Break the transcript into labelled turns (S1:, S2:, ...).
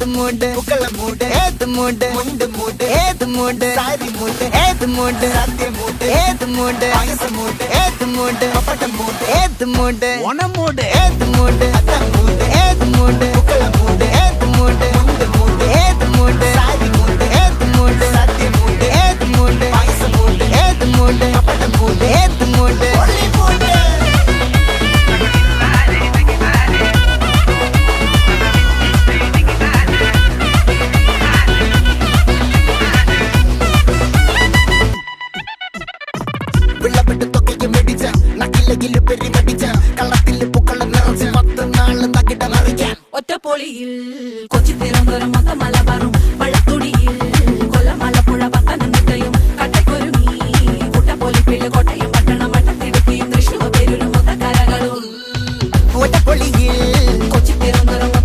S1: ஏத்து மூண்டு புக்கல மூண்டு ஏத்து மூண்டு
S2: முண்டு மூண்டு
S1: ஏத்து மூண்டு சாரி மூண்டு ஏத்து மூண்டு சத்திய
S2: மூண்டு
S1: ஏத்து மூண்டு அகச
S2: மூண்டு
S1: ஏத்து மூண்டு பப்பட்ட மூண்டு ஏத்து மூண்டு ஒன மூண்டு ஏத்து மூண்டு
S2: அத்தம் പഠിപ്പിച്ച് കളത്തിൽ പൂക്കള നിറച്ച് പത്ത് നാൾ തകിട മറിക്കാൻ.
S3: ഒറ്റപ്പൊളിയിൽ കൊച്ചി തിരുവനന്തപുരം മൊത്തം മലബാറും വള്ളത്തുടിയിൽ കൊല്ലം പത്തനംതിട്ടയും കട്ടക്കൊരുങ്ങി കുട്ടപ്പൊലിപ്പിള്ളി കോട്ടയം പട്ടണം വട്ടത്തിടുക്കിയും തൃശ്ശൂർ
S2: ഒറ്റപ്പൊളിയിൽ
S3: കൊച്ചി തിരുവനന്തപുരം